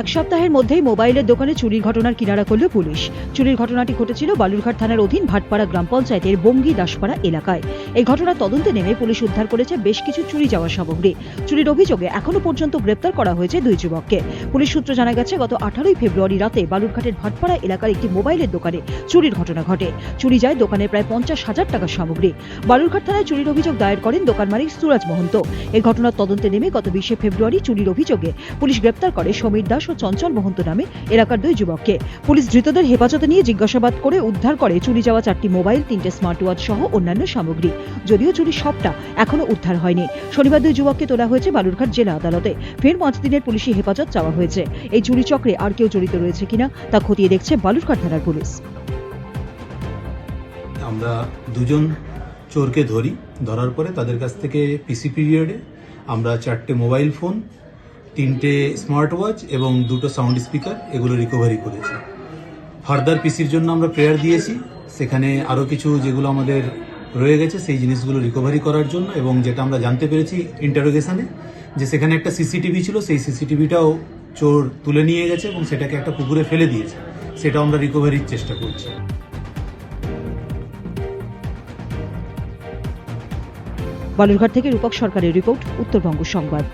এক সপ্তাহের মধ্যেই মোবাইলের দোকানে চুরির ঘটনার কিনারা করল পুলিশ। চুরির ঘটনাটি ঘটেছিল বালুরঘাট থানার অধীন ভাটপাড়া গ্রাম পঞ্চায়েতের বঙ্গি দাসপাড়া এলাকায়। এই ঘটনার তদন্তে নেমে পুলিশ উদ্ধার করেছে বেশ কিছু চুরি যাওয়া সামগ্রী চুরির অভিযোগে এখনও পর্যন্ত গ্রেপ্তার করা হয়েছে দুই যুবককে। পুলিশ সূত্র জানা গেছে, গত আঠারোই ফেব্রুয়ারি রাতে বালুরঘাটের ভাটপাড়া এলাকার একটি মোবাইলের দোকানে চুরির ঘটনা ঘটে। চুরি যায় দোকানে প্রায় পঞ্চাশ হাজার টাকার সামগ্রী। বালুরঘাট থানায় চুরির অভিযোগ দায়ের করেন দোকান মালিক সুরাজ মহন্ত। এই ঘটনার তদন্তে নেমে গত বিশে ফেব্রুয়ারি চুরির অভিযোগে পুলিশ গ্রেপ্তার করে সমীর দাস ও চঞ্চল মহন্ত নামে এলাকার দুই যুবককে। পুলিশ ধৃতদের হেফাজতে নিয়ে জিজ্ঞাসাবাদ করে উদ্ধার করে। চুরি যাওয়া চারটি মোবাইল, তিনটে স্মার্ট ওয়াচ সহ অন্যান্য সামগ্রী। যদিও চুরি সবটা এখনও উদ্ধার হয়নি। শনিবার দুই যুবককে তোলা হয়েছে বালুরঘাট জেলা আদালতে। ফের পাঁচ দিনের পুলিশি হেফাজত চাওয়া হয়েছে। এই চুরি চক্রে আর কেউ জড়িত রয়েছে কিনা তা খতিয়ে দেখছে বালুরঘাট থানার পুলিশ। আমরা দুজন চোরকে ধরি, ধরার পরে তাদের কাছ থেকে পিসি পিরিয়ডে আমরা চারটে মোবাইল ফোন তিনটে স্মার্ট ওয়াচ এবং দুটো সাউন্ড স্পিকার এগুলো রিকভারি করেছি। ফার্দার পিসির জন্য আমরা প্রেয়ার দিয়েছি। সেখানে আরও কিছু যেগুলো আমাদের রয়ে গেছে, সেই জিনিসগুলো রিকভারি করার জন্য এবং যেটা আমরা জানতে পেরেছি ইন্টারোগেশনে যে সেখানে একটা সিসিটিভি ছিল, সেই সিসিটিভিটাও চোর তুলে নিয়ে গেছে এবং সেটাকে একটা পুকুরে ফেলে দিয়েছে। সেটাও আমরা রিকভারির চেষ্টা করছি। বালুরঘাট থেকে রূপক সরকারের রিপোর্ট, উত্তরবঙ্গ সংবাদ।